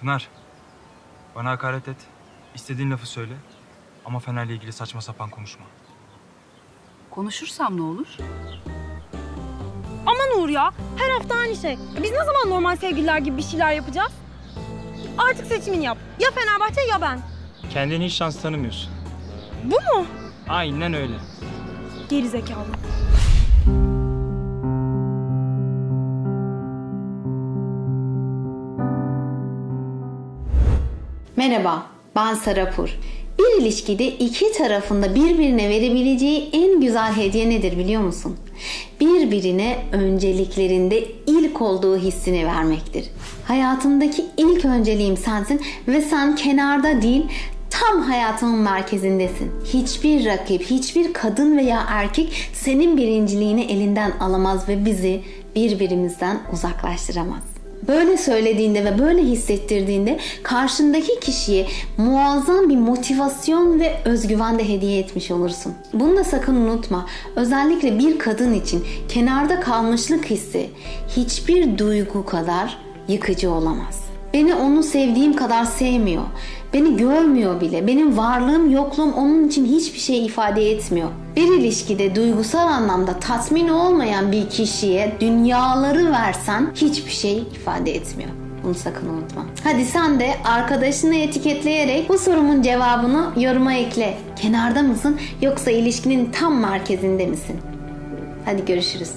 Pınar, bana hakaret et. İstediğin lafı söyle. Ama Fener'le ilgili saçma sapan konuşma. Konuşursam ne olur? Aman Uğur ya. Her hafta aynı şey. Biz ne zaman normal sevgililer gibi bir şeyler yapacağız? Artık seçimini yap. Ya Fenerbahçe ya ben. Kendini hiç şans tanımıyorsun. Bu mu? Aynen öyle. Geri zekalı. Merhaba, ben Sarapur. Bir ilişkide iki tarafında birbirine verebileceği en güzel hediye nedir biliyor musun? Birbirine önceliklerinde ilk olduğu hissini vermektir. Hayatımdaki ilk önceliğim sensin ve sen kenarda değil tam hayatımın merkezindesin. Hiçbir rakip, hiçbir kadın veya erkek senin birinciliğini elinden alamaz ve bizi birbirimizden uzaklaştıramaz. Böyle söylediğinde ve böyle hissettirdiğinde karşındaki kişiye muazzam bir motivasyon ve özgüven de hediye etmiş olursun. Bunu da sakın unutma. Özellikle bir kadın için kenarda kalmışlık hissi hiçbir duygu kadar yıkıcı olamaz. Beni onu sevdiğim kadar sevmiyor. Beni görmüyor bile. Benim varlığım yokluğum onun için hiçbir şey ifade etmiyor. Bir ilişkide duygusal anlamda tatmin olmayan bir kişiye dünyaları versen hiçbir şey ifade etmiyor. Bunu sakın unutma. Hadi sen de arkadaşını etiketleyerek bu sorumun cevabını yoruma ekle. Kenarda mısın yoksa ilişkinin tam merkezinde misin? Hadi görüşürüz.